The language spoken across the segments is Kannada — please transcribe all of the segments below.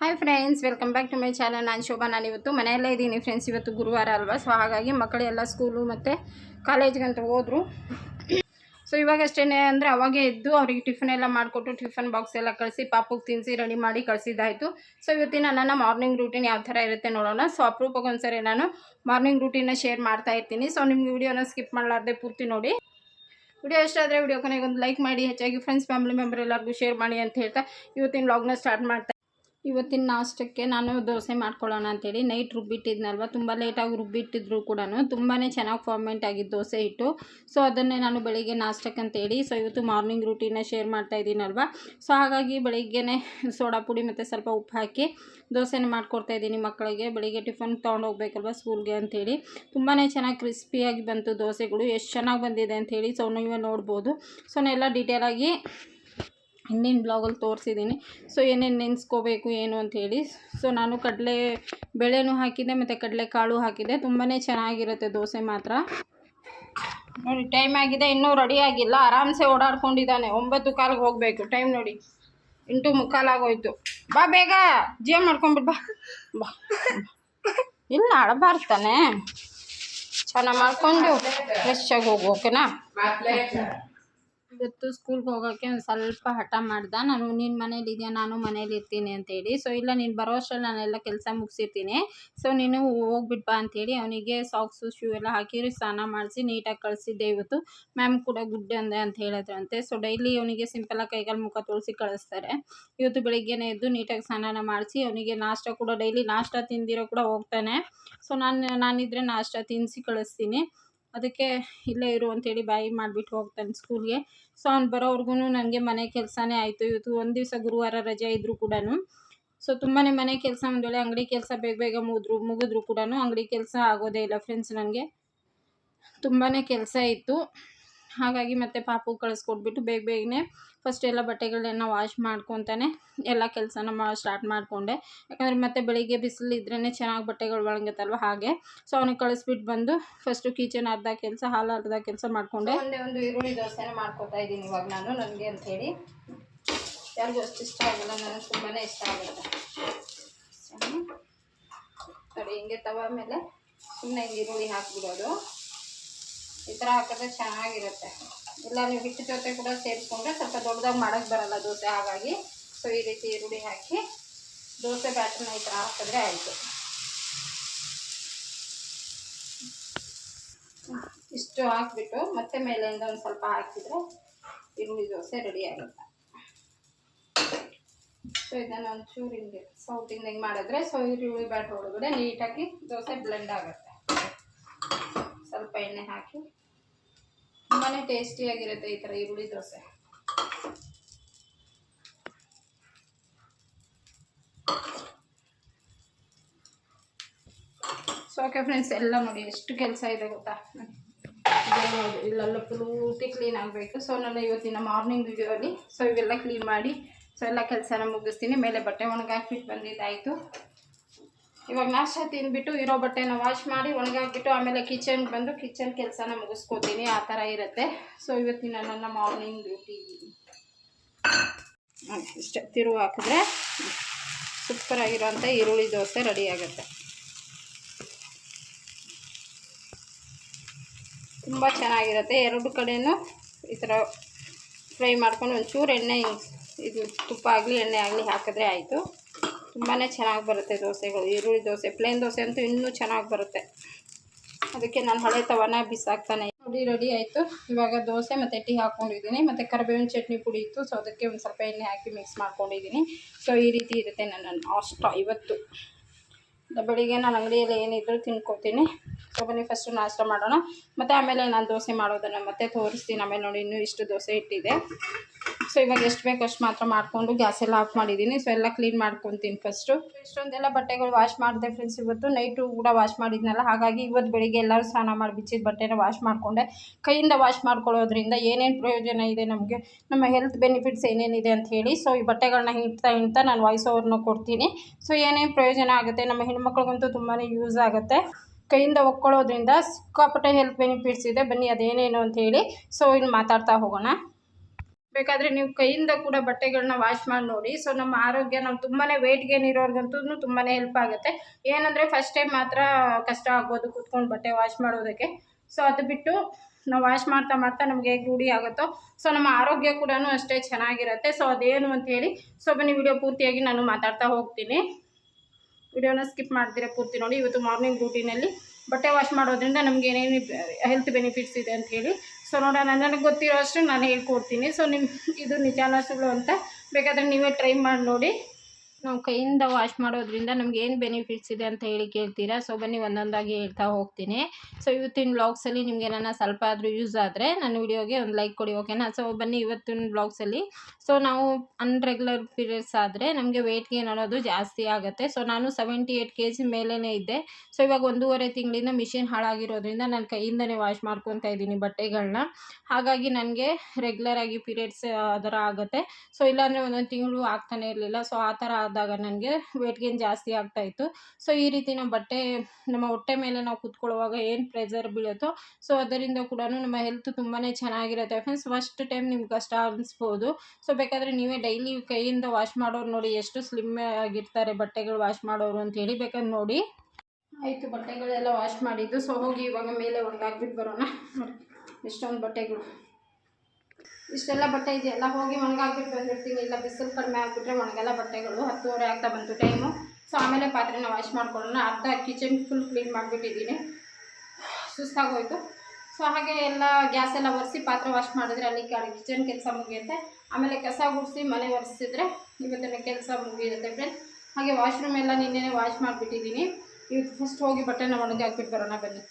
Hi friends welcome back to my channel ನಾನು ಶೋಭಾ, ನಾನು ಇವತ್ತು ಮನೆಯಲ್ಲೇ ಇದ್ದೀನಿ ಫ್ರೆಂಡ್ಸ್ ಇವತ್ತು ಗುರುವಾರ ಅಲ್ವಾ? ಸೊ ಹಾಗಾಗಿ ಮಕ್ಕಳೆಲ್ಲ ಸ್ಕೂಲು ಮತ್ತು ಕಾಲೇಜ್ಗಂತ ಹೋದರು. ಸೊ ಇವಾಗಷ್ಟೇ ಅಂದರೆ ಅವಾಗೇ ಇದ್ದು ಅವರಿಗೆ ಟಿಫನ್ ಎಲ್ಲ ಮಾಡಿಕೊಟ್ಟು ಟಿಫನ್ ಬಾಕ್ಸ್ ಎಲ್ಲ ಕಳಿಸಿ, ಪಾಪುಗೆ ತಿನ್ನಿಸಿ ರೆಡಿ ಮಾಡಿ ಕಳಿಸಿದ್ದಾಯಿತು. ಸೊ ಇವತ್ತಿನ ನನ್ನ ಮಾರ್ನಿಂಗ್ ರೂಟೀನ್ ಯಾವ ಥರ ಇರುತ್ತೆ ನೋಡೋಣ. ಸೊ ಅಪರೂಪಕ್ಕೆ ಒಂದ್ಸರಿ ನಾನು ಮಾರ್ನಿಂಗ್ ರೂಟೀನ ಶೇರ್ ಮಾಡ್ತಾ ಇರ್ತೀನಿ. ಸೊ ನಿಮ್ಗೆ ವಿಡಿಯೋನ ಸ್ಕಿಪ್ ಮಾಡಲಾರ್ದೆ ಪೂರ್ತಿ ನೋಡಿ. ವಿಡಿಯೋ ಇಷ್ಟ ಆದರೆ ವಿಡಿಯೋ ಕೊನೆಗೆ ಒಂದು ಲೈಕ್ ಮಾಡಿ, ಹೆಚ್ಚಾಗಿ ಫ್ರೆಂಡ್ಸ್ ಫ್ಯಾಮಿಲಿ ಮೆಂಬರ್ ಎಲ್ಲರಿಗೂ ಶೇರ್ ಮಾಡಿ ಅಂತ ಹೇಳ್ತಾ ಇವತ್ತಿನ ವ್ಲಾಗ್ನ ಸ್ಟಾರ್ಟ್ ಮಾಡ್ತಾ ಇವತ್ತಿನ ನಾಷ್ಟಕ್ಕೆ ನಾನು ದೋಸೆ ಮಾಡ್ಕೊಳ್ಳೋಣ ಅಂತೇಳಿ ನೈಟ್ ರುಬ್ಬಿಟ್ಟಿದ್ನಲ್ವ, ತುಂಬ ಲೇಟಾಗಿ ರುಬ್ಬಿಟ್ಟಿದ್ರು ಕೂಡ ತುಂಬಾ ಚೆನ್ನಾಗಿ ಫಾರ್ಮೆಂಟ್ ಆಗಿದ್ದು ದೋಸೆ ಇಟ್ಟು ಸೊ ಅದನ್ನೇ ನಾನು ಬೆಳಿಗ್ಗೆ ನಾಷ್ಟಕ್ಕೆ ಅಂತೇಳಿ ಸೊ ಇವತ್ತು ಮಾರ್ನಿಂಗ್ ರೂಟೀನ ಶೇರ್ ಮಾಡ್ತಾ ಇದ್ದೀನಲ್ವ. ಸೊ ಹಾಗಾಗಿ ಬೆಳಿಗ್ಗೆನೇ ಸೋಡಾ ಪುಡಿ ಮತ್ತು ಸ್ವಲ್ಪ ಉಪ್ಪು ಹಾಕಿ ದೋಸೆನ ಮಾಡ್ಕೊಡ್ತಾ ಇದ್ದೀನಿ ಮಕ್ಕಳಿಗೆ. ಬೆಳಿಗ್ಗೆ ಟಿಫನ್ ತೊಗೊಂಡು ಹೋಗ್ಬೇಕಲ್ವ ಸ್ಕೂಲ್ಗೆ ಅಂತೇಳಿ. ತುಂಬಾ ಚೆನ್ನಾಗಿ ಕ್ರಿಸ್ಪಿಯಾಗಿ ಬಂತು ದೋಸೆಗಳು. ಎಷ್ಟು ಚೆನ್ನಾಗಿ ಬಂದಿದೆ ಅಂಥೇಳಿ ಸೊ ನೀವೇ ನೋಡ್ಬೋದು. ಸೊ ಎಲ್ಲ ಡೀಟೇಲಾಗಿ ಹಿಂದಿನ ಬ್ಲಾಗಲ್ಲಿ ತೋರಿಸಿದ್ದೀನಿ ಸೊ ಏನೇನು ನೆನೆಸ್ಕೋಬೇಕು, ಏನು ಅಂಥೇಳಿ ಸೊ ನಾನು ಕಡಲೆ ಬೇಳೆನೂ ಹಾಕಿದ್ದೆ, ಮತ್ತು ಕಡಲೆ ಕಾಳು ಹಾಕಿದ್ದೆ. ತುಂಬಾ ಚೆನ್ನಾಗಿರುತ್ತೆ ದೋಸೆ ಮಾತ್ರ. ನೋಡಿ ಟೈಮ್ ಆಗಿದೆ. ಇನ್ನೂ ರೆಡಿ ಆಗಿಲ್ಲ. ಆರಾಮ್ಸೆ ಓಡಾಡ್ಕೊಂಡಿದ್ದಾನೆ. ಒಂಬತ್ತು ಕಾಲಿಗೆ ಹೋಗಬೇಕು. ಟೈಮ್ ನೋಡಿ. ಎಂಟು ಮುಕ್ಕಾಲಾಗೋಯ್ತು ಬಾ ಬೇಗ. ಜೀವ ಮಾಡ್ಕೊಂಬಿಟ್ಟು ಬಾ. ಬಾ. ಇಲ್ಲ ಅಳಬಾರ್ತಾನೆ ಚೆನ್ನಾಗಿ ಮಾಡ್ಕೊಂಡು ಫ್ರೆಶ್ಶಾಗಿ ಹೋಗು ಓಕೆನಾ ಇವತ್ತು ಸ್ಕೂಲ್ಗೆ ಹೋಗೋಕ್ಕೆ ಒಂದು ಸ್ವಲ್ಪ ಹಠ ಮಾಡ್ದೆ. ನಾನು ನಿನ್ನ ಮನೇಲಿ ಇದೆಯಾ? ನಾನು ಮನೇಲಿ ಇರ್ತೀನಿ ಅಂತೇಳಿ ಸೊ ಇಲ್ಲ, ನೀನು ಬರೋ ಅಷ್ಟರಲ್ಲಿ ನಾನೆಲ್ಲ ಕೆಲಸ ಮುಗಿಸಿರ್ತೀನಿ. ಸೊ ನೀನು ಹೋಗ್ಬಿಟ್ಟು ಬಾ ಅಂತೇಳಿ ಅವನಿಗೆ ಸಾಕ್ಸು ಶೂ ಎಲ್ಲ ಹಾಕಿ ಸ್ನಾನ ಮಾಡಿಸಿ ನೀಟಾಗಿ ಕಳಿಸಿದ್ದೆ ಇವತ್ತು. ಮ್ಯಾಮ್ ಕೂಡ ಗುಡ್ ಅಂದೆ ಅಂತ ಹೇಳಿದ್ರಂತೆ. ಸೊ ಡೈಲಿ ಅವನಿಗೆ ಸಿಂಪಲಾಗಿ ಕೈಗಾಲು ಮುಖ ತೊಳಸಿ ಕಳಿಸ್ತಾರೆ. ಇವತ್ತು ಬೆಳಿಗ್ಗೆನೇ ಎದ್ದು ನೀಟಾಗಿ ಸ್ನಾನ ಮಾಡಿಸಿ ಅವನಿಗೆ ನಾಷ್ಟ ಕೂಡ ಡೈಲಿ ನಾಷ್ಟ ತಿಂದಿರೋ ಕೂಡ ಹೋಗ್ತಾನೆ. ಸೊ ನಾನು, ನಾನಿದ್ರೆ ನಾಷ್ಟ ತಿನ್ನಿಸಿ ಕಳಿಸ್ತೀನಿ. ಅದಕ್ಕೆ ಇಲ್ಲೇ ಇರು ಅಂತೇಳಿ ಬಾಯಿ ಮಾಡಿಬಿಟ್ಟು ಹೋಗ್ತಾನೆ ಸ್ಕೂಲ್ಗೆ. ಸೊ ಅವ್ನು ಬರೋವರೆಗೂ ನನಗೆ ಮನೆ ಕೆಲಸನೇ ಆಯಿತು. ಇವತ್ತು ಒಂದು ದಿವಸ ಗುರುವಾರ ರಜೆ ಇದ್ದರೂ ಕೂಡ ಸೊ ತುಂಬಾ ಮನೆ ಕೆಲಸ ಒಂದು ವೇಳೆ ಅಂಗಡಿ ಕೆಲಸ ಬೇಗ ಬೇಗ ಮುಗಿದ್ರು ಮುಗಿದ್ರು ಕೂಡ ಅಂಗಡಿ ಕೆಲಸ ಆಗೋದೇ ಇಲ್ಲ ಫ್ರೆಂಡ್ಸ್ ನನಗೆ. ತುಂಬಾ ಕೆಲಸ ಇತ್ತು. ಹಾಗಾಗಿ ಮತ್ತೆ ಪಾಪು ಕಳಿಸ್ಕೊಟ್ಬಿಟ್ಟು ಬೇಗ ಬೇಗನೆ ಫಸ್ಟ್ ಎಲ್ಲ ಬಟ್ಟೆಗಳನ್ನ ವಾಶ್ ಮಾಡ್ಕೊತಾನೆ, ಎಲ್ಲ ಕೆಲಸನ ಮಾ ಸ್ಟಾರ್ಟ್ ಮಾಡಿಕೊಂಡೆ. ಯಾಕಂದರೆ ಮತ್ತೆ ಬೆಳಿಗ್ಗೆ ಬಿಸಿಲು ಇದ್ರೇ ಚೆನ್ನಾಗಿ ಬಟ್ಟೆಗಳು ಒಣಗುತ್ತಲ್ವ ಹಾಗೆ. ಸೊ ಅವನಿಗೆ ಕಳಿಸ್ಬಿಟ್ಟು ಬಂದು ಫಸ್ಟು ಕಿಚನ್ ಅರ್ಧ ಕೆಲಸ, ಹಾಲು ಅರ್ಧ ಕೆಲಸ ಮಾಡಿಕೊಂಡೆ. ಒಂದೇ ಒಂದು ಈರುಳ್ಳಿ ದೋಸೆನ ಮಾಡ್ಕೊತಾ ಇದ್ದೀನಿ ಇವಾಗ ನಾನು ನನಗೆ ಅಂಥೇಳಿ ಯಾರಿಗೂ ಅಷ್ಟು ಇಷ್ಟ ಆಗಲ್ಲ, ನನಗೆ ತುಂಬಾ ಇಷ್ಟ ಆಗುತ್ತೆ. ನೋಡಿ ಹಿಂಗೆ ತವ ಮೇಲೆ ಸುಮ್ಮನೆ ಹಿಂಗೆ ಈರುಳ್ಳಿ ಹಾಕ್ಬಿಡೋದು. ಈ ಥರ ಹಾಕಿದ್ರೆ ಚೆನ್ನಾಗಿರುತ್ತೆ. ಇಲ್ಲ, ನೀವು ಹಿಟ್ಟು ಜೊತೆ ಕೂಡ ಸೇರಿಸ್ಕೊಂಡ್ರೆ ಸ್ವಲ್ಪ ದೊಡ್ಡದಾಗಿ ಮಾಡೋಕ್ಕೆ ಬರಲ್ಲ ದೋಸೆ, ಹಾಗಾಗಿ. ಸೊ ಈ ರೀತಿ ಈರುಳ್ಳಿ ಹಾಕಿ ದೋಸೆ ಬ್ಯಾಟ್ರನ್ನ ಈ ಥರ ಹಾಕಿದ್ರೆ ಆಯಿತು. ಇಷ್ಟು ಹಾಕಿಬಿಟ್ಟು ಮತ್ತೆ ಮೇಲಿಂದ ಒಂದು ಸ್ವಲ್ಪ ಹಾಕಿದರೆ ಈರುಳ್ಳಿ ದೋಸೆ ರೆಡಿ ಆಗುತ್ತೆ. ಸೊ ಇದನ್ನು ಒಂಚೂರು ಹಿಂಗೆ ಸೌತ್ ಹಿಂಗೆ ಮಾಡಿದ್ರೆ ಸೊ ಈರುಳ್ಳಿ ಬ್ಯಾಟ್ರ್ ಒಳಗಡೆ ನೀಟಾಗಿ ದೋಸೆ ಬ್ಲೆಂಡ್ ಆಗುತ್ತೆ. ಸ್ವಲ್ಪ ಎಣ್ಣೆ ಹಾಕಿ. ತುಂಬಾ ಟೇಸ್ಟಿಯಾಗಿರುತ್ತೆ ಈ ಥರ ಈರುಳ್ಳಿ ದೋಸೆ. ಸೊ ಓಕೆ ಫ್ರೆಂಡ್ಸ್ ಎಲ್ಲ ನೋಡಿ, ಎಷ್ಟು ಕೆಲಸ ಇದೆ ಗೊತ್ತಾ? ಇಲ್ಲೆಲ್ಲ ಪೂರ್ತಿ ಕ್ಲೀನ್ ಆಗಬೇಕು. ಸೊ ನಾನು ಇವತ್ತಿನ ಮಾರ್ನಿಂಗ್ ವಿಡಿಯೋಲಿ ಸೊ ಇವೆಲ್ಲ ಕ್ಲೀನ್ ಮಾಡಿ ಸೊ ಎಲ್ಲ ಕೆಲಸನ ಮುಗಿಸ್ತೀನಿ. ಮೇಲೆ ಬಟ್ಟೆ ಒಣಗಾಕ್ಬಿಟ್ಟು ಬಂದಿದ್ದಾಯಿತು. ಇವಾಗ ನಾಷ್ಟ ತಿಂದ್ಬಿಟ್ಟು ಇರೋ ಬಟ್ಟೆನ ವಾಶ್ ಮಾಡಿ, ಒಣಗಾಕ್ಬಿಟ್ಟು ಆಮೇಲೆ ಕಿಚನ್ಗೆ ಬಂದು ಕಿಚನ್ ಕೆಲಸನ ಮುಗಿಸ್ಕೋತೀನಿ. ಆ ಥರ ಇರುತ್ತೆ. ಸೊ ಇವತ್ತಿನ ನನ್ನ ಮಾರ್ನಿಂಗ್ ಡ್ಯೂಟಿ ಇಷ್ಟ. ತಿರುವು ಹಾಕಿದ್ರೆ ಸೂಪರಾಗಿರೋಂಥ ಈರುಳ್ಳಿ ದೋಸೆ ರೆಡಿ ಆಗುತ್ತೆ. ತುಂಬ ಚೆನ್ನಾಗಿರುತ್ತೆ. ಎರಡು ಕಡೆಯೂ ಈ ಥರ ಫ್ರೈ ಮಾಡ್ಕೊಂಡು ಒಂಚೂರು ಎಣ್ಣೆ, ಇದು ತುಪ್ಪ ಆಗಲಿ, ಎಣ್ಣೆ ಆಗಲಿ ಹಾಕಿದ್ರೆ ಆಯಿತು. ತುಂಬಾ ಚೆನ್ನಾಗಿ ಬರುತ್ತೆ ದೋಸೆಗಳು, ಈರುಳ್ಳಿ ದೋಸೆ ಪ್ಲೇನ್ ದೋಸೆ ಅಂತೂ ಇನ್ನೂ ಚೆನ್ನಾಗಿ ಬರುತ್ತೆ. ಅದಕ್ಕೆ ನಾನು ಹಳೆ ತವನ ಬಿಸಾಕ್ತಾನೆ. ನೋಡಿ ರೆಡಿ ಆಯಿತು. ಇವಾಗ ದೋಸೆ ಮತ್ತು ಟೀ ಹಾಕ್ಕೊಂಡಿದ್ದೀನಿ ಮತ್ತು ಕರಿಬೇವಿನ ಚಟ್ನಿ ಪುಡಿ ಇತ್ತು ಸೊ ಅದಕ್ಕೆ ಒಂದು ಸ್ವಲ್ಪ ಎಣ್ಣೆ ಹಾಕಿ ಮಿಕ್ಸ್ ಮಾಡ್ಕೊಂಡಿದ್ದೀನಿ. ಸೊ ಈ ರೀತಿ ಇರುತ್ತೆ ನನ್ನ ನಾಷ್ಟ ಇವತ್ತು. ಬೆಳಿಗ್ಗೆ ನಾನು ಅಂಗಡಿಯಲ್ಲಿ ಏನಿದ್ರು ತಿನ್ಕೋತೀನಿ. ಸೊ ಬನ್ನಿ ಫಸ್ಟು ನಾಷ್ಟ ಮಾಡೋಣ. ಮತ್ತು ಆಮೇಲೆ ನಾನು ದೋಸೆ ಮಾಡೋದನ್ನು ಮತ್ತೆ ತೋರಿಸ್ತೀನಿ. ಆಮೇಲೆ ನೋಡಿ, ಇನ್ನೂ ಇಷ್ಟು ದೋಸೆ ಇಟ್ಟಿದೆ. ಸೊ ಇವಾಗ ಎಷ್ಟು ಬೇಕು ಅಷ್ಟು ಮಾತ್ರ ಮಾಡಿಕೊಂಡು ಗ್ಯಾಸ್ ಎಲ್ಲ ಆಫ್ ಮಾಡಿದ್ದೀನಿ. ಸೊ ಎಲ್ಲ ಕ್ಲೀನ್ ಮಾಡ್ಕೊತೀನಿ ಫಸ್ಟು ಇಷ್ಟೊಂದೆಲ್ಲ ಬಟ್ಟೆಗಳು ವಾಶ್ ಮಾಡಿದೆ ಫ್ರೆಂಡ್ಸ್ ಇವತ್ತು ನೈಟು ಕೂಡ ವಾಶ್ ಮಾಡಿದ್ನಲ್ಲ. ಹಾಗಾಗಿ ಇವತ್ತು ಬೆಳಿಗ್ಗೆ ಎಲ್ಲರೂ ಸ್ನಾನ ಮಾಡಿ ಬಿಚ್ಚಿದ ಬಟ್ಟೆನ ವಾಶ್ ಮಾಡಿಕೊಂಡೆ. ಕೈಯಿಂದ ವಾಶ್ ಮಾಡ್ಕೊಳ್ಳೋದ್ರಿಂದ ಏನೇನು ಪ್ರಯೋಜನ ಇದೆ ನಮಗೆ, ನಮ್ಮ ಹೆಲ್ತ್ ಬೆನಿಫಿಟ್ಸ್ ಏನೇನಿದೆ ಅಂತ ಹೇಳಿ. ಸೊ ಈ ಬಟ್ಟೆಗಳನ್ನ ಹಿಡ್ತಾ ಹಿಂಡ್ತಾ ನಾನು ವಾಯ್ಸ್ ಓವರ್ನ ಕೊಡ್ತೀನಿ. ಸೊ ಏನೇನು ಪ್ರಯೋಜನ ಆಗುತ್ತೆ? ನಮ್ಮ ಹೆಣ್ಮಕ್ಳಿಗಂತೂ ತುಂಬಾ ಯೂಸ್ ಆಗುತ್ತೆ. ಕೈಯಿಂದ ಒಕ್ಕೊಳ್ಳೋದ್ರಿಂದ ಸಿಕ್ಕಾಪಟ್ಟೆ ಹೆಲ್ತ್ ಬೆನಿಫಿಟ್ಸ್ ಇದೆ. ಬನ್ನಿ ಅದೇನೇನು ಅಂತ ಹೇಳಿ. ಸೊ ಇನ್ನು ಮಾತಾಡ್ತಾ ಹೋಗೋಣ. ಬೇಕಾದರೆ ನೀವು ಕೈಯಿಂದ ಕೂಡ ಬಟ್ಟೆಗಳನ್ನ ವಾಶ್ ಮಾಡಿ ನೋಡಿ. ಸೊ ನಮ್ಮ ಆರೋಗ್ಯ ನಾವು ತುಂಬಾ ವೆಯ್ಟ್ ಗೇನ್ ಇರೋರ್ಗಂತೂ ತುಂಬಾ ಹೆಲ್ಪ್ ಆಗುತ್ತೆ. ಏನಂದರೆ ಫಸ್ಟ್ ಟೈಮ್ ಮಾತ್ರ ಕಷ್ಟ ಆಗ್ಬೋದು ಕೂತ್ಕೊಂಡು ಬಟ್ಟೆ ವಾಶ್ ಮಾಡೋದಕ್ಕೆ. ಸೊ ಅದು ಬಿಟ್ಟು ನಾವು ವಾಶ್ ಮಾಡ್ತಾ ಮಾಡ್ತಾ ನಮಗೆ ಹೇಗೆ ರೂಢಿ ಆಗುತ್ತೋ ಸೊ ನಮ್ಮ ಆರೋಗ್ಯ ಕೂಡ ಅಷ್ಟೇ ಚೆನ್ನಾಗಿರುತ್ತೆ. ಸೊ ಅದೇನು ಅಂತ ಹೇಳಿ ಸೊ ಬನ್ನಿ ವಿಡಿಯೋ ಪೂರ್ತಿಯಾಗಿ ನಾನು ಮಾತಾಡ್ತಾ ಹೋಗ್ತೀನಿ. ವಿಡಿಯೋನ ಸ್ಕಿಪ್ ಮಾಡ್ತೀರಾ ಪೂರ್ತಿ ನೋಡಿ. ಇವತ್ತು ಮಾರ್ನಿಂಗ್ ರೂಟೀನಲ್ಲಿ ಬಟ್ಟೆ ವಾಶ್ ಮಾಡೋದ್ರಿಂದ ನಮ್ಗೆ ಏನೇನು ಹೆಲ್ತ್ ಬೆನಿಫಿಟ್ಸ್ ಇದೆ ಅಂತ ಹೇಳಿ. ಸೊ ನೋಡೋಣ ನನಗೆ ಗೊತ್ತಿರೋ ಅಷ್ಟು ನಾನು ಹೇಳ್ಕೊಡ್ತೀನಿ. ಸೊ ನಿಮ್ಮ ಇದು ನಿಜಾನ ಅಂತ. ಬೇಕಾದರೆ ನೀವೇ ಟ್ರೈ ಮಾಡಿ ನೋಡಿ. ನಾವು ಕೈಯಿಂದ ವಾಶ್ ಮಾಡೋದ್ರಿಂದ ನಮ್ಗೆ ಏನು ಬೆನಿಫಿಟ್ಸ್ ಇದೆ ಅಂತ ಹೇಳಿ ಕೇಳ್ತೀರಾ ಸೊ ಬನ್ನಿ ಒಂದೊಂದಾಗಿ ಹೇಳ್ತಾ ಹೋಗ್ತೀನಿ ಸೊ ಇವತ್ತಿನ ಬ್ಲಾಗ್ಸಲ್ಲಿ ನಿಮಗೆ ನನ್ನ ಸ್ವಲ್ಪ ಆದರೂ ಯೂಸ್ ಆದರೆ ನನ್ನ ವಿಡಿಯೋಗೆ ಒಂದು ಲೈಕ್ ಕೊಡಿ ಓಕೆನಾ ಸೊ ಬನ್ನಿ ಇವತ್ತಿನ ಬ್ಲಾಗ್ಸಲ್ಲಿ ಸೊ ನಾವು ಅನ್ರೆಗ್ಯುಲರ್ ಪೀರಿಯಡ್ಸ್ ಆದರೆ ನಮಗೆ ವೆಯ್ಟ್ ಗೇನ್ ಅನ್ನೋದು ಜಾಸ್ತಿ ಆಗುತ್ತೆ ಸೊ ನಾನು ಸೆವೆಂಟಿ ಏಯ್ಟ್ ಕೆ ಜಿ ಮೇಲೇ ಇದ್ದೆ ಸೊ ಇವಾಗ ಒಂದೂವರೆ ತಿಂಗಳಿಂದ ಮಿಷಿನ್ ಹಾಳಾಗಿರೋದ್ರಿಂದ ನಾನು ಕೈಯಿಂದನೇ ವಾಶ್ ಮಾಡ್ಕೊತಾ ಇದ್ದೀನಿ ಬಟ್ಟೆಗಳನ್ನ ಹಾಗಾಗಿ ನನಗೆ ರೆಗ್ಯುಲರ್ ಆಗಿ ಪೀರಿಯಡ್ಸ್ ಅದರ ಆಗುತ್ತೆ ಸೊ ಇಲ್ಲಾಂದರೆ ಒಂದೊಂದು ತಿಂಗಳು ಆಗ್ತಾನೆ ಇರಲಿಲ್ಲ ಸೊ ಆ ಥರ ಆದಾಗ ನನಗೆ ವೇಟ್ ಗೇನ್ ಜಾಸ್ತಿ ಆಗ್ತಾಯಿತ್ತು ಸೊ ಈ ರೀತಿ ನಾವು ಬಟ್ಟೆ, ನಮ್ಮ ಹೊಟ್ಟೆ ಮೇಲೆ ನಾವು ಕುತ್ಕೊಳ್ಳುವಾಗ ಏನು ಪ್ರೆಸರ್ ಬೀಳುತ್ತೋ ಸೊ ಅದರಿಂದ ಕೂಡ ನಮ್ಮ ಹೆಲ್ತ್ ತುಂಬಾ ಚೆನ್ನಾಗಿರುತ್ತೆ ಫ್ರೆಂಡ್ಸ್ ಫಸ್ಟ್ ಟೈಮ್ ನಿಮ್ಗೆ ಕಷ್ಟ ಅನಿಸ್ಬೋದು. ಸೊ ಬೇಕಾದರೆ ನೀವೇ ಡೈಲಿ ಕೈಯಿಂದ ವಾಶ್ ಮಾಡೋರು ನೋಡಿ ಎಷ್ಟು ಸ್ಲಿಮ್ ಆಗಿರ್ತಾರೆ ಬಟ್ಟೆಗಳು ವಾಶ್ ಮಾಡೋರು ಅಂತ ಹೇಳಿ ಬೇಕಾದ್ರೆ ನೋಡಿ. ಆಯಿತು, ಬಟ್ಟೆಗಳೆಲ್ಲ ವಾಶ್ ಮಾಡಿದ್ದು. ಸೊ ಹೋಗಿ ಇವಾಗ ಮೇಲೆ ಒಣಗಾಕ್ಬಿಟ್ಟು ಬರೋಣ. ನೋಡಿ, ಎಷ್ಟೊಂದು ಬಟ್ಟೆಗಳು. ಇಷ್ಟೆಲ್ಲ ಬಟ್ಟೆ ಇದೆಯಲ್ಲ ಹೋಗಿ ಒಣಗಾಕ್ಬಿಟ್ಟು ಬಂದಿರ್ತೀನಿ ಇಲ್ಲ, ಬಿಸಿಲು ಕಡಿಮೆ ಆಗಿಬಿಟ್ರೆ ಒಣಗೆಲ್ಲ ಬಟ್ಟೆಗಳು ಹತ್ತುವರೆ ಆಗ್ತಾ ಬಂತು ಟೈಮು ಸೊ ಆಮೇಲೆ ಪಾತ್ರೆನ ವಾಶ್ ಮಾಡ್ಕೊಳ್ಳೋಣ. ಅರ್ಧ ಕಿಚನ್ ಫುಲ್ ಕ್ಲೀನ್ ಮಾಡಿಬಿಟ್ಟಿದ್ದೀನಿ. ಸುಸ್ತಾಗೋಯ್ತು. ಸೊ ಹಾಗೆ ಎಲ್ಲ ಗ್ಯಾಸ್ ಎಲ್ಲ ಒರೆಸಿ ಪಾತ್ರೆ ವಾಶ್ ಮಾಡಿದ್ರೆ ಅಲ್ಲಿ ಕಿಚನ್ ಕೆಲಸ ಮುಗಿಯುತ್ತೆ. ಆಮೇಲೆ ಕಸ ಗುಡಿಸಿ ಮನೆ ಒರೆಸಿದ್ರೆ ಇವತ್ತಿನ ಕೆಲಸ ಮುಗಿಯುತ್ತೆ ಫ್ರೆಂಡ್ಸ್ ಹಾಗೆ ವಾಶ್ರೂಮ್ ಎಲ್ಲ ನಿನ್ನೆ ವಾಶ್ ಮಾಡಿಬಿಟ್ಟಿದ್ದೀನಿ. ಇವತ್ತು ಫಸ್ಟ್ ಹೋಗಿ ಬಟ್ಟೆನ ಒಣಗಿ ಹಾಕ್ಬಿಟ್ಟು ಬರೋಣ ಬನ್ನಿ.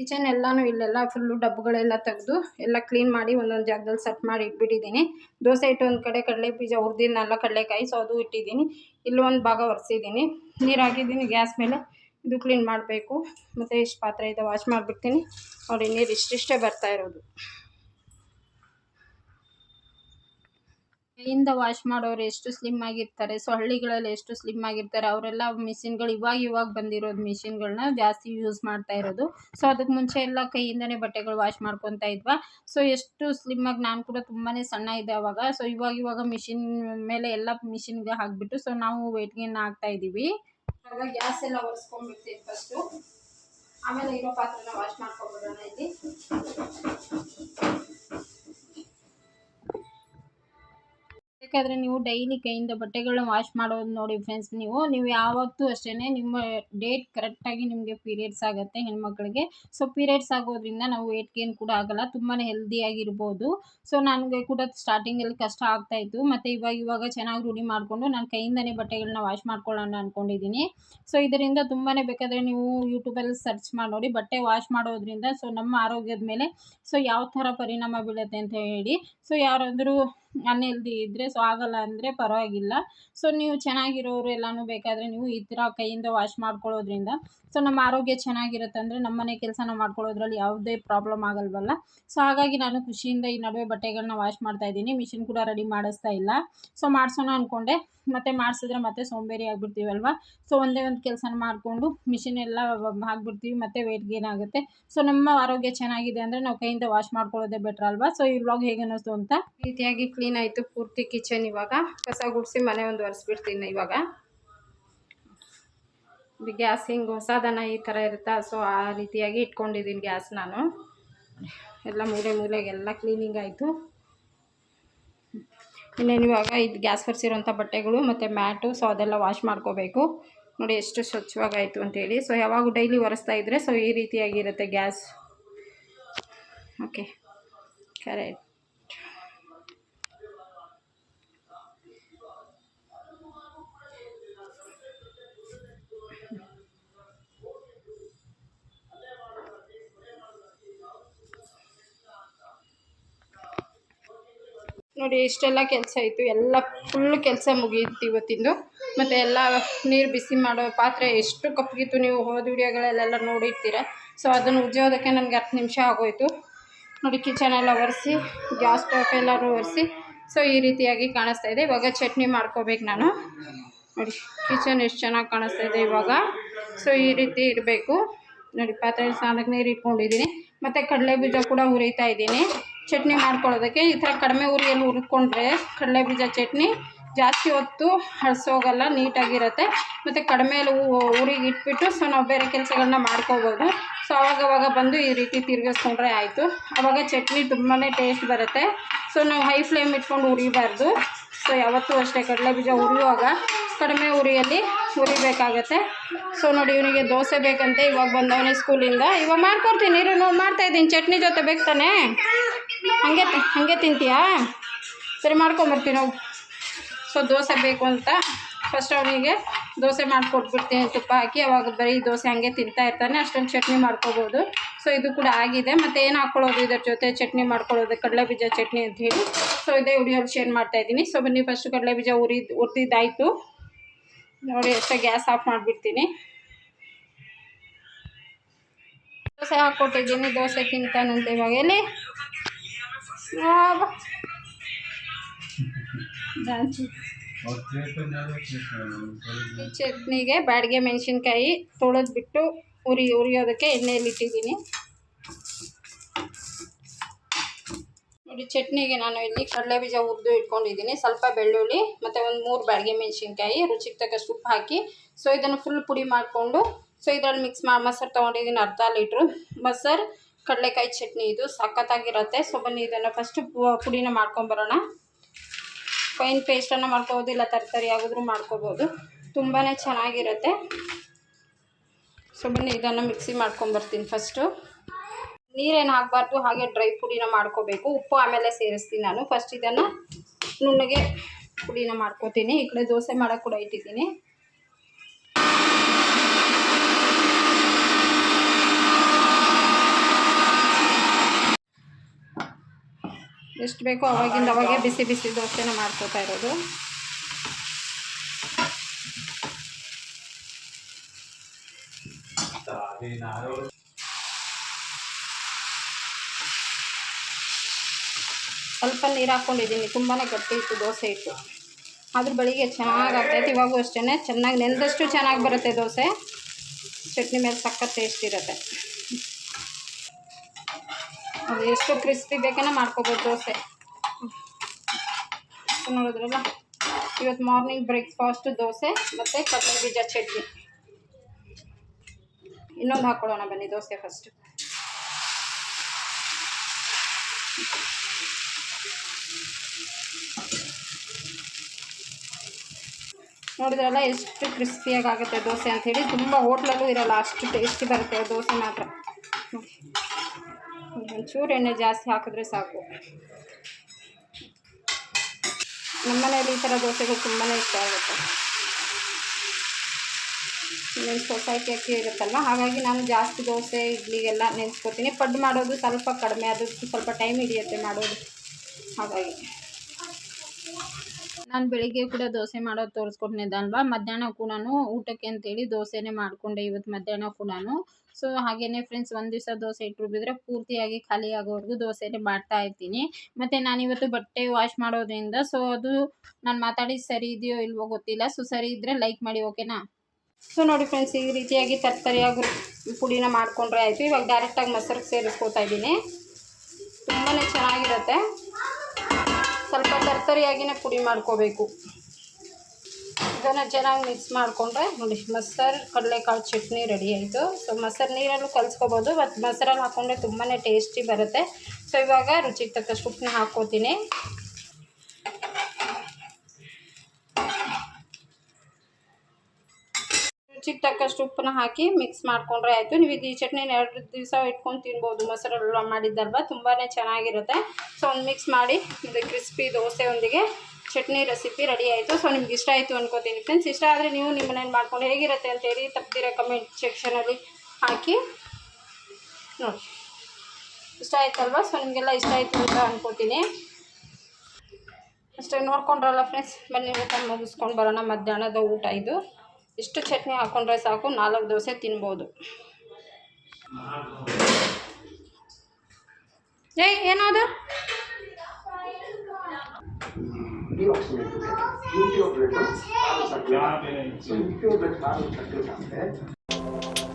ಕಿಚನ್ ಎಲ್ಲನೂ ಇಲ್ಲೆಲ್ಲ ಫುಲ್ಲು ಡಬ್ಬಗಳೆಲ್ಲ ತೆಗೆದು ಎಲ್ಲ ಕ್ಲೀನ್ ಮಾಡಿ ಒಂದೊಂದು ಜಾಗದಲ್ಲಿ ಸೆಟ್ ಮಾಡಿ ಇಟ್ಬಿಟ್ಟಿದ್ದೀನಿ. ದೋಸೆ ಇಟ್ಟು ಒಂದು ಕಡೆ ಕಡಲೆ ಬೀಜ ಹುರಿದಿದ್ನೆಲ್ಲ ಕಡಲೆಕಾಯಿ ಸೊ ಅದು ಇಟ್ಟಿದ್ದೀನಿ. ಇಲ್ಲಿ ಒಂದು ಭಾಗ ಒರೆಸಿದ್ದೀನಿ. ನೀರು ಹಾಕಿದ್ದೀನಿ ಗ್ಯಾಸ್ ಮೇಲೆ. ಇದು ಕ್ಲೀನ್ ಮಾಡಬೇಕು. ಮತ್ತು ಇಷ್ಟು ಪಾತ್ರೆ ಇದೆ ವಾಶ್ ಮಾಡಿಬಿಡ್ತೀನಿ. ಅವ್ರಿಗೆ ನೀರು ಇಷ್ಟಿಷ್ಟೇ ಬರ್ತಾ ಇರೋದು. ಕೈಯಿಂದ ವಾಶ್ ಮಾಡೋರು ಎಷ್ಟು ಸ್ಲಿಮ್ ಆಗಿರ್ತಾರೆ ಸೊ ಹಳ್ಳಿಗಳಲ್ಲಿ ಎಷ್ಟು ಸ್ಲಿಮ್ ಆಗಿರ್ತಾರೆ, ಅವರೆಲ್ಲ ಮಿಷಿನ್ಗಳು ಇವಾಗ ಇವಾಗ ಬಂದಿರೋದು ಮಿಷಿನ್ಗಳನ್ನ ಜಾಸ್ತಿ ಯೂಸ್ ಮಾಡ್ತಾ ಇರೋದು. ಸೊ ಅದಕ್ಕೆ ಮುಂಚೆ ಎಲ್ಲ ಕೈಯಿಂದನೇ ಬಟ್ಟೆಗಳು ವಾಶ್ ಮಾಡ್ಕೊತಾ ಇದ್ವಾ. ಸೊ ಎಷ್ಟು ಸ್ಲಿಮ್ ಆಗಿ ನಾನು ಕೂಡ ತುಂಬಾ ಸಣ್ಣ ಇದೆ ಅವಾಗ. ಸೊ ಇವಾಗ ಇವಾಗ ಮಿಷಿನ್ ಮೇಲೆ ಎಲ್ಲ ಮಿಷಿನ್ಗೆ ಹಾಕ್ಬಿಟ್ಟು ಸೊ ನಾವು ವೇಟ್ ಗೇನ್ ಆಗ್ತಾ ಇದ್ದೀವಿ ಗ್ಯಾಸ್ ಎಲ್ಲ ಒರೆಸ್ಕೊಂಡ್ಬಿಡ್ತೀನಿ ಫಸ್ಟು ಆಮೇಲೆ ಇರೋ ಪಾತ್ರನ ವಾಶ್ ಮಾಡ್ಕೊಬಿಡೋಣ ಇಲ್ಲಿ. ಬೇಕಾದರೆ ನೀವು ಡೈಲಿ ಕೈಯಿಂದ ಬಟ್ಟೆಗಳನ್ನ ವಾಶ್ ಮಾಡೋದು ನೋಡಿ ಫ್ರೆಂಡ್ಸ್ ನೀವು ನೀವು ಯಾವತ್ತೂ ಅಷ್ಟೇ ನಿಮ್ಮ ಡೇಟ್ ಕರೆಕ್ಟಾಗಿ ನಿಮಗೆ ಪೀರಿಯಡ್ಸ್ ಆಗುತ್ತೆ ಹೆಣ್ಮಕ್ಳಿಗೆ. ಸೊ ಪೀರಿಯಡ್ಸ್ ಆಗೋದ್ರಿಂದ ನಾವು ವೇಟ್ ಗೇನ್ ಕೂಡ ಆಗಲ್ಲ ತುಂಬಾ ಹೆಲ್ದಿಯಾಗಿರ್ಬೋದು ಸೊ ನನಗೆ ಕೂಡ ಸ್ಟಾರ್ಟಿಂಗಲ್ಲಿ ಕಷ್ಟ ಆಗ್ತಾಯಿತ್ತು ಮತ್ತು ಇವಾಗ ಇವಾಗ ಚೆನ್ನಾಗಿ ರೂಢಿ ಮಾಡಿಕೊಂಡು ನಾನು ಕೈಯಿಂದನೇ ಬಟ್ಟೆಗಳನ್ನ ವಾಶ್ ಮಾಡ್ಕೊಳ್ಳೋಣ ಅಂದ್ಕೊಂಡಿದ್ದೀನಿ ಸೊ ಇದರಿಂದ ತುಂಬಾ ಬೇಕಾದರೆ ನೀವು ಯೂಟ್ಯೂಬಲ್ಲಿ ಸರ್ಚ್ ಮಾಡಿ ನೋಡಿ ಬಟ್ಟೆ ವಾಶ್ ಮಾಡೋದ್ರಿಂದ ಸೊ ನಮ್ಮ ಆರೋಗ್ಯದ ಮೇಲೆ ಸೊ ಯಾವ ಥರ ಪರಿಣಾಮ ಬೀಳುತ್ತೆ ಅಂತ ಹೇಳಿ. ಸೊ ಯಾರಾದರೂ ಅನ್ಹೆಲ್ದಿ ಇದ್ದರೆ ಸೊ ಆಗಲ್ಲ ಅಂದರೆ ಪರವಾಗಿಲ್ಲ. ಸೊ ನೀವು ಚೆನ್ನಾಗಿರೋರು ಎಲ್ಲನೂ ಬೇಕಾದರೆ ನೀವು ಈ ಥರ ಕೈಯಿಂದ ವಾಶ್ ಮಾಡ್ಕೊಳ್ಳೋದ್ರಿಂದ ಸೊ ನಮ್ಮ ಆರೋಗ್ಯ ಚೆನ್ನಾಗಿರುತ್ತೆ ಅಂದರೆ ನಮ್ಮ ಮನೆ ಕೆಲಸ ನಾವು ಮಾಡ್ಕೊಳ್ಳೋದ್ರಲ್ಲಿ ಯಾವುದೇ ಪ್ರಾಬ್ಲಮ್ ಆಗಲ್ವಲ್ಲ. ಸೊ ಹಾಗಾಗಿ ನಾನು ಖುಷಿಯಿಂದ ಈ ನಡುವೆ ಬಟ್ಟೆಗಳನ್ನ ವಾಶ್ ಮಾಡ್ತಾ ಇದ್ದೀನಿ. ಮಿಷಿನ್ ಕೂಡ ರೆಡಿ ಮಾಡಿಸ್ತಾ ಇಲ್ಲ. ಸೊ ಮಾಡಿಸೋಣ ಅಂದ್ಕೊಂಡೆ ಮತ್ತೆ ಮಾಡಿಸಿದ್ರೆ ಮತ್ತೆ ಸೋಂಬೇರಿ ಆಗಿಬಿಡ್ತೀವಲ್ವ? ಸೊ ಒಂದೇ ಒಂದು ಕೆಲಸನ ಮಾಡಿಕೊಂಡು ಮಿಷಿನ್ ಎಲ್ಲ ಹಾಕ್ಬಿಡ್ತೀವಿ, ಮತ್ತೆ ವೇಟ್ ಗೇನ್ ಆಗುತ್ತೆ. ಸೊ ನಮ್ಮ ಆರೋಗ್ಯ ಚೆನ್ನಾಗಿದೆ ಅಂದರೆ ನಾವು ಕೈಯಿಂದ ವಾಶ್ ಮಾಡ್ಕೊಳ್ಳೋದೇ ಬೆಟ್ರ್ ಅಲ್ವಾ? ಸೊ ಈ ವ್ಲಾಗ್ ಹೇಗೆ ಅನ್ನಿಸ್ತು ಅಂತ? ರೀತಿಯಾಗಿ ಕ್ಲೀನ್ ಆಯಿತು ಪೂರ್ತಿ ಕಿಚನ್ ಇವಾಗ. ಕಸ ಗುಡಿಸಿ ಮನೆ ಒಂದು ಒರೆಸ್ಬಿಡ್ತೀನಿ ಇವಾಗ. ಗ್ಯಾಸ್ ಹಿಂಗೆ ಹೊಸದನ ಈ ಥರ ಇರುತ್ತಾ? ಸೊ ಆ ರೀತಿಯಾಗಿ ಇಟ್ಕೊಂಡಿದ್ದೀನಿ ಗ್ಯಾಸ್ ನಾನು. ಎಲ್ಲ ಮೂಲೆ ಮೂಲೆಗೆಲ್ಲ ಕ್ಲೀನಿಂಗ್ ಆಯಿತು. ಇನ್ನೇನು ಇವಾಗ ಇದು ಗ್ಯಾಸ್ ಒರೆಸಿರೋಂಥ ಬಟ್ಟೆಗಳು ಮತ್ತು ಮ್ಯಾಟು ಸೊ ಅದೆಲ್ಲ ವಾಶ್ ಮಾಡ್ಕೋಬೇಕು. ನೋಡಿ ಎಷ್ಟು ಸ್ವಚ್ಛವಾಗಾಯಿತು ಅಂತೇಳಿ. ಸೊ ಯಾವಾಗ ಡೈಲಿ ಒರೆಸ್ತಾ ಇದ್ದರೆ ಸೊ ಈ ರೀತಿಯಾಗಿರುತ್ತೆ ಗ್ಯಾಸ್. ಓಕೆ ಕರೆಕ್ಟ್ ನೋಡಿ, ಇಷ್ಟೆಲ್ಲ ಕೆಲಸ ಇತ್ತು. ಎಲ್ಲ ಫುಲ್ ಕೆಲಸ ಮುಗಿಯುತ್ತೆ ಇವತ್ತಿಂದು. ಮತ್ತು ಎಲ್ಲ ನೀರು ಬಿಸಿ ಮಾಡೋ ಪಾತ್ರೆ ಎಷ್ಟು ಕಪ್ಪಗಿತ್ತು ನೀವು ಹೋದ ವಿಡಿಯೋಗಳಲ್ಲೆಲ್ಲ ನೋಡಿರ್ತೀರ. ಸೊ ಅದನ್ನು ಉಜ್ಜೋದಕ್ಕೆ ನನಗೆ ಹತ್ತು ನಿಮಿಷ ಆಗೋಯಿತು. ನೋಡಿ ಕಿಚನ್ ಎಲ್ಲ ಒರೆಸಿ ಗ್ಯಾಸ್ ಸ್ಟವ್ ಎಲ್ಲರೂ ಒರೆಸಿ. ಸೊ ಈ ರೀತಿಯಾಗಿ ಕಾಣಿಸ್ತಾ ಇದೆ. ಇವಾಗ ಚಟ್ನಿ ಮಾಡ್ಕೋಬೇಕು ನಾನು. ನೋಡಿ ಕಿಚನ್ ಎಷ್ಟು ಚೆನ್ನಾಗಿ ಕಾಣಿಸ್ತಾ ಇದೆ ಇವಾಗ. ಸೊ ಈ ರೀತಿ ಇರಬೇಕು ನೋಡಿ ಪಾತ್ರೆ ಸ್ನಾನಕ್ಕೆ ನೀರು ಇಟ್ಕೊಂಡಿದ್ದೀನಿ. ಮತ್ತು ಕಡಲೆ ಬೀಜ ಕೂಡ ಹುರಿತಾ ಇದ್ದೀನಿ. ಚಟ್ನಿ ಮಾಡ್ಕೊಳ್ಳೋದಕ್ಕೆ ಈ ಥರ ಕಡಿಮೆ ಉರಿಯಲ್ಲಿ ಹುರ್ಕೊಂಡ್ರೆ ಕಡಲೆ ಬೀಜ ಚಟ್ನಿ ಜಾಸ್ತಿ ಹೊತ್ತು ಹಳಸೋಗಲ್ಲ ನೀಟಾಗಿರುತ್ತೆ. ಮತ್ತು ಕಡಿಮೆಯಲ್ಲಿ ಉರಿಗೆ ಇಟ್ಬಿಟ್ಟು ಸೊ ನಾವು ಬೇರೆ ಕೆಲಸಗಳನ್ನ ಮಾಡ್ಕೋಬೋದು. ಸೊ ಅವಾಗವಾಗ ಬಂದು ಈ ರೀತಿ ತಿರುಗಿಸ್ಕೊಂಡ್ರೆ ಆಯಿತು. ಆವಾಗ ಚಟ್ನಿ ತುಂಬಾ ಟೇಸ್ಟ್ ಬರುತ್ತೆ. ಸೊ ನಾವು ಹೈ ಫ್ಲೇಮ್ ಇಟ್ಕೊಂಡು ಉರಿಬಾರ್ದು ಸೊ ಯಾವತ್ತೂ ಅಷ್ಟೇ ಕಡಲೆ ಬೀಜ ಉರಿಯುವಾಗ ಕಡಿಮೆ ಉರಿಯಲ್ಲಿ ಹುರಿಬೇಕಾಗತ್ತೆ. ಸೊ ನೋಡಿ ಇವನಿಗೆ ದೋಸೆ ಬೇಕಂತೆ. ಇವಾಗ ಬಂದವನೇ ಸ್ಕೂಲಿಂದ ಇವಾಗ ಮಾಡ್ಕೊಡ್ತೀನಿ. ಇರು ನೋಡಿ ಮಾಡ್ತಾಯಿದ್ದೀನಿ ಚಟ್ನಿ ಜೊತೆ ಬೇಕು ತಾನೇ? ಹಾಗೆ ಹಂಗೆ ತಿಂತೀಯಾ? ಸರಿ ಮಾಡ್ಕೊಂಬರ್ತೀವಿ ನಾವು ಸೊ ದೋಸೆ ಬೇಕು ಅಂತ. ಫಸ್ಟ್ ಅವನಿಗೆ ದೋಸೆ ಮಾಡಿಕೊಟ್ಬಿಡ್ತೀನಿ ತುಪ್ಪ ಹಾಕಿ. ಅವಾಗ ಬರೀ ದೋಸೆ ಹಂಗೆ ತಿಂತಾ ಇರ್ತಾನೆ. ಅಷ್ಟೊಂದು ಚಟ್ನಿ ಮಾಡ್ಕೋಬೋದು. ಸೊ ಇದು ಕೂಡ ಆಗಿದೆ. ಮತ್ತು ಏನು ಹಾಕ್ಕೊಳ್ಳೋದು ಇದರ ಜೊತೆ? ಚಟ್ನಿ ಮಾಡ್ಕೊಳ್ಳೋದು. ಕಡಲೆಬೀಜ ಚಟ್ನಿ ಅಂತ ಹೇಳಿ. ಸೊ ಇದೇ ವಿಡಿಯೋಲಿ ಶೇರ್ ಮಾಡ್ತಾ ಇದ್ದೀನಿ. ಸೊ ಬನ್ನಿ ಫಸ್ಟು ಕಡಲೆ ಬೀಜ ಉರಿ ಹುರಿದಿದ್ದಾಯಿತು. ನೋಡಿ, ಅಷ್ಟೇ ಗ್ಯಾಸ್ ಆಫ್ ಮಾಡಿಬಿಡ್ತೀನಿ. ದೋಸೆ ಹಾಕ್ಕೊಟ್ಟಿದ್ದೀನಿ. ದೋಸೆ ತಿಂತಾನಂತೆ ಇವಾಗ. ಎಲ್ಲಿ? ಚಟ್ನಿಗೆ ಬಾಡಿಗೆ ಮೆಣಸಿನ್ಕಾಯಿ ತೊಳೆದ್ಬಿಟ್ಟು ಉರಿ ಉರಿಯೋದಕ್ಕೆ ಎಣ್ಣೆಯಲ್ಲಿ ಇಟ್ಟಿದ್ದೀನಿ. ನೋಡಿ, ಚಟ್ನಿಗೆ ನಾನು ಇಲ್ಲಿ ಕಡಲೆ ಬೀಜ ಉದ್ದು ಇಟ್ಕೊಂಡಿದ್ದೀನಿ. ಸ್ವಲ್ಪ ಬೆಳ್ಳುಳ್ಳಿ, ಮತ್ತು ಒಂದು ಮೂರು ಬಾಡಿಗೆ ಮೆಣಸಿನ್ಕಾಯಿ, ರುಚಿಗೆ ತಕ್ಕಷ್ಟು ಉಪ್ಪು ಹಾಕಿ. ಸೊ ಇದನ್ನು ಫುಲ್ ಪುಡಿ ಮಾಡಿಕೊಂಡು ಸೊ ಇದರಲ್ಲಿ ಮಿಕ್ಸ್ ಮಾಡಿ ಮೊಸರು ತೊಗೊಂಡಿದ್ದೀನಿ ಅರ್ಧ ಲೀಟ್ರು. ಮೊಸರು ಕಡಲೆಕಾಯಿ ಚಟ್ನಿ ಇದು ಸಖತ್ತಾಗಿರುತ್ತೆ. ಸೊ ಬನ್ನಿ ಇದನ್ನು ಫಸ್ಟು ಪುಡಿನ ಮಾಡ್ಕೊಂಬರೋಣ ಫೈನ್ ಪೇಸ್ಟನ್ನು ಮಾಡ್ಕೋಬೋದು, ಇಲ್ಲ ತರಕಾರಿ ಆಗಿದ್ರೂ ಮಾಡ್ಕೋಬೋದು. ತುಂಬಾ ಚೆನ್ನಾಗಿರುತ್ತೆ. ಸೊ ಬನ್ನಿ ಇದನ್ನು ಮಿಕ್ಸಿ ಮಾಡ್ಕೊಂಬರ್ತೀನಿ ಫಸ್ಟು ನೀರೇನು ಹಾಕಬಾರ್ದು, ಹಾಗೆ ಡ್ರೈ ಪುಡಿನ ಮಾಡ್ಕೋಬೇಕು. ಉಪ್ಪು ಆಮೇಲೆ ಸೇರಿಸ್ತೀನಿ ನಾನು. ಫಸ್ಟ್ ಇದನ್ನು ನುಣ್ಣಗೆ ಪುಡಿನ ಮಾಡ್ಕೋತೀನಿ. ಈ ಕಡೆ ದೋಸೆ ಮಾಡೋಕ್ಕೆ ಕೂಡ ಇಟ್ಟಿದ್ದೀನಿ. ಎಷ್ಟು ಬೇಕೋ ಅವಾಗಿಂದ ಅವಾಗೆ ಬಿಸಿ ಬಿಸಿ ದೋಸೆನ ಮಾಡ್ಕೋತಾ ಇರೋದು. ಸ್ವಲ್ಪ ನೀರು ಹಾಕೊಂಡಿದ್ದೀನಿ ತುಂಬಾ ಗಟ್ಟಿ ಇತ್ತು, ದೋಸೆ ಇತ್ತು. ಅದ್ರ ಬೆಳಿಗ್ಗೆ ಚೆನ್ನಾಗಿ ಆಗ್ತೈತೆ ಇವಾಗೂ ಅಷ್ಟೇ ಚೆನ್ನಾಗಿ ನೆಂದಷ್ಟು ಚೆನ್ನಾಗಿ ಬರುತ್ತೆ ದೋಸೆ. ಚಟ್ನಿ ಮೇಲೆ ಸಕ್ಕ ಟೇಸ್ಟ್ ಇರುತ್ತೆ. ಅದು ಎಷ್ಟು ಕ್ರಿಸ್ಪಿ ಬೇಕೇನೆ ಮಾಡ್ಕೋಬೋದು ದೋಸೆ. ನೋಡಿದ್ರಲ್ಲ? ಇವತ್ತು ಮಾರ್ನಿಂಗ್ ಬ್ರೇಕ್ಫಾಸ್ಟ್ ದೋಸೆ ಮತ್ತು ಕಡಲೆ ಬೀಜ ಚಟ್ನಿ. ಇನ್ನೊಂದು ಹಾಕ್ಕೊಳ್ಳೋಣ ಬನ್ನಿ ದೋಸೆ ಫಸ್ಟ್ ನೋಡಿದ್ರಲ್ಲ, ಎಷ್ಟು ಕ್ರಿಸ್ಪಿಯಾಗಿ ಆಗುತ್ತೆ ದೋಸೆ ಅಂಥೇಳಿ ತುಂಬ ಹೋಟ್ಲಲ್ಲೂ ಇರಲ್ಲ, ಅಷ್ಟು ಟೇಸ್ಟಿ ಬರುತ್ತೆ ದೋಸೆ ಮಾತ್ರ. ಒಂಚೂರು ಎಣ್ಣೆ ಜಾಸ್ತಿ ಹಾಕಿದ್ರೆ ಸಾಕು. ನಮ್ಮನೇಲಿ ಈ ಥರ ದೋಸೆಗಳು ತುಂಬಾ ಇಷ್ಟ ಆಗುತ್ತೆ. ಸೊಸೈಟಿ ಅಕ್ಕಿ ಇರುತ್ತಲ್ವ, ಹಾಗಾಗಿ ನಾನು ಜಾಸ್ತಿ ದೋಸೆ, ಇಡ್ಲಿಗೆಲ್ಲ ನೆನೆಸ್ಕೊತೀನಿ. ಪಡ್ ಮಾಡೋದು ಸ್ವಲ್ಪ ಕಡಿಮೆ ಅದು ಸ್ವಲ್ಪ ಟೈಮ್ ಹಿಡಿಯುತ್ತೆ ಮಾಡೋದು. ಹಾಗಾಗಿ. ನಾನು ಬೆಳಿಗ್ಗೆ ಕೂಡ ದೋಸೆ ಮಾಡೋದು ತೋರಿಸ್ಕೊಟ್ಟಿದ್ದೆ ಮಧ್ಯಾಹ್ನ ಕೂಡ ಊಟಕ್ಕೆ ಅಂತೇಳಿ ದೋಸೆನೇ ಮಾಡಿಕೊಂಡೆ ಇವತ್ತು ಮಧ್ಯಾಹ್ನ ಕೂಡ ಸೊ ಹಾಗೇನೆ ಫ್ರೆಂಡ್ಸ್ ಒಂದು ದಿವಸ ದೋಸೆ ಇಟ್ಟು ರುಬ್ಬಿದ್ರೆ ಪೂರ್ತಿಯಾಗಿ ಖಾಲಿ ಆಗೋವರೆಗೂ ದೋಸೆನೇ ಮಾಡ್ತಾ ಇರ್ತೀನಿ. ಮತ್ತು ನಾನಿವತ್ತು ಬಟ್ಟೆ ವಾಶ್ ಮಾಡೋದ್ರಿಂದ ಸೊ ಅದು ನಾನು ಮಾತಾಡಿ ಸರಿ ಇದೆಯೋ ಇಲ್ವೋ ಗೊತ್ತಿಲ್ಲ. ಸೊ ಸರಿ ಇದ್ದರೆ ಲೈಕ್ ಮಾಡಿ ಓಕೆನಾ ಸೊ ನೋಡಿ ಫ್ರೆಂಡ್ಸ್ ಈ ರೀತಿಯಾಗಿ ತರ್ತರಿಯಾಗಿ ಪುಡಿನ ಮಾಡಿಕೊಂಡ್ರೆ ಆಯಿತು. ಇವಾಗ ಡೈರೆಕ್ಟಾಗಿ ಮೊಸರಿಗೆ ಸೇರಿಸ್ಕೊತಾ ಇದ್ದೀನಿ. ತುಂಬಾ ಚೆನ್ನಾಗಿರುತ್ತೆ. ಸ್ವಲ್ಪ ತರ್ತರಿಯಾಗಿನೇ ಪುಡಿ ಮಾಡ್ಕೋಬೇಕು. ಇದನ್ನು ಚೆನ್ನಾಗಿ ಮಿಕ್ಸ್ ಮಾಡಿಕೊಂಡ್ರೆ ನೋಡಿ, ಮೊಸರು, ಕಡಲೆಕಾಳು ಚಟ್ನಿ ರೆಡಿ ಆಯಿತು. ಸೊ ಮೊಸರು ನೀರಲ್ಲೂ ಕಲಿಸ್ಕೋಬೋದು ಮತ್ತು ಮೊಸರಲ್ಲಿ ಹಾಕ್ಕೊಂಡ್ರೆ ತುಂಬಾ ಟೇಸ್ಟಿ ಬರುತ್ತೆ. ಸೊ ಇವಾಗ ರುಚಿಗೆ ತಕ್ಕಷ್ಟು ಉಪ್ಪನ್ನ ಹಾಕ್ಕೋತೀನಿ. ರುಚಿಗೆ ತಕ್ಕಷ್ಟು ಉಪ್ಪನ್ನ ಹಾಕಿ ಮಿಕ್ಸ್ ಮಾಡಿಕೊಂಡ್ರೆ ಆಯಿತು. ನೀವು ಇದು ಈ ಚಟ್ನಿನ ಎರಡು ದಿವಸ ಇಟ್ಕೊಂಡು ತಿನ್ಬೋದು. ಮೊಸರೆಲ್ಲ ಮಾಡಿದ್ದಲ್ವ ತುಂಬಾ ಚೆನ್ನಾಗಿರುತ್ತೆ. ಸೊ ಒಂದು ಮಿಕ್ಸ್ ಮಾಡಿ ಇದು ಕ್ರಿಸ್ಪಿ ದೋಸೆಯೊಂದಿಗೆ ಚಟ್ನಿ ರೆಸಿಪಿ ರೆಡಿ ಆಯಿತು. ಸೊ ನಿಮ್ಗೆ ಇಷ್ಟ ಆಯಿತು ಅನ್ಕೋತೀನಿ ಫ್ರೆಂಡ್ಸ್ ಇಷ್ಟ ಆದರೆ ನೀವು ನಿಮ್ಮ ಮನೇಲಿ ಮಾಡ್ಕೊಂಡು ಹೇಗಿರುತ್ತೆ ಅಂತೇಳಿ ತಪ್ಪದಿರೋ ಕಮೆಂಟ್ ಸೆಕ್ಷನಲ್ಲಿ ಹಾಕಿ ನೋಡಿ. ಇಷ್ಟ ಆಯ್ತಲ್ವಾ? ಸೊ ನಿಮಗೆಲ್ಲ ಇಷ್ಟ ಆಯಿತು ಅಂತ ಅನ್ಕೋತೀನಿ. ಅಷ್ಟೇ ನೋಡ್ಕೊಂಡ್ರಲ್ಲ ಫ್ರೆಂಡ್ಸ್ ಬನ್ನಿ, ಊಟ ಮುಗಿಸ್ಕೊಂಡು ಬರೋಣ. ಮಧ್ಯಾಹ್ನದ ಊಟ ಇದು. ಇಷ್ಟು ಚಟ್ನಿ ಹಾಕ್ಕೊಂಡ್ರೆ ಸಾಕು. ನಾಲ್ಕು ದೋಸೆ ತಿನ್ಬೋದು. ಏಯ್ ಏನದು 없으면 좋겠다. 육교들도 따로 잡겠다. 육교들 네, 네. 따로 잡겠다.